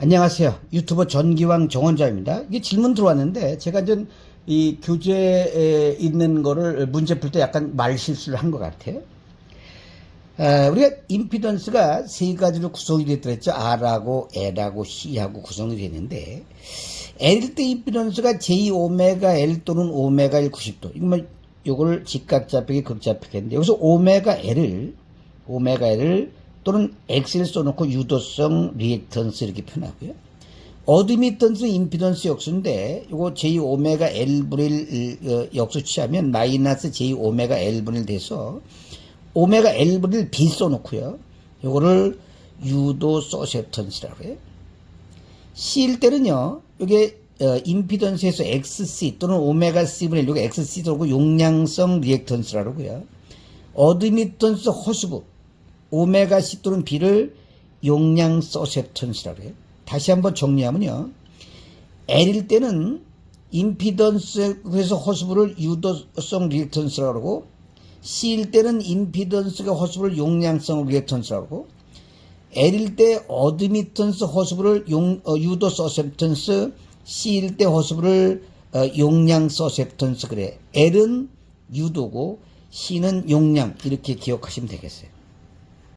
안녕하세요. 유튜버 전기왕 정원자입니다. 이게 질문 들어왔는데 제가 이제 이 교재에 있는 거를 문제 풀 때 약간 말 실수를 한 것 같아요. 에, 우리가 임피던스가 세 가지로 구성이 됐더랬죠. R하고 L하고 C하고 구성이 되는데 L일 때 임피던스가 J 오메가 L 또는 오메가 L 90도. 이거 뭐 요걸 직각좌표기 극좌표기인데 여기서 오메가 L을 오메가 L을 또는 X를 써놓고 유도성 리액턴스 이렇게 표현하고요. 어드미턴스 임피던스 역수인데 요거 J 오메가 L분의 1 어, 역수 취하면 마이너스 J 오메가 L분의 1 돼서 오메가 L분의 1 B 써놓고요. 요거를 유도 서셉턴스라고 해요. C일 때는요, 요게, 어, 임피던스에서 XC 또는 오메가 C분의 1, 요게 XC 들어오고 용량성 리액턴스라고 하고요. 어드미턴스 호수부, 오메가 C 또는 B를 용량 서셉턴스라고 해요. 다시 한번 정리하면요. L일 때는 임피던스에서 호수부를 유도성 리액턴스라고 하고, C일 때는 임피던스가 호수부를 용량성 리액턴스라고 하고, L일 때 어드미턴스 호수부를 용, 어, 유도 서셉턴스, C일 때 호수부를 어, 용량 서셉턴스 그래. L은 유도고 C는 용량 이렇게 기억하시면 되겠어요.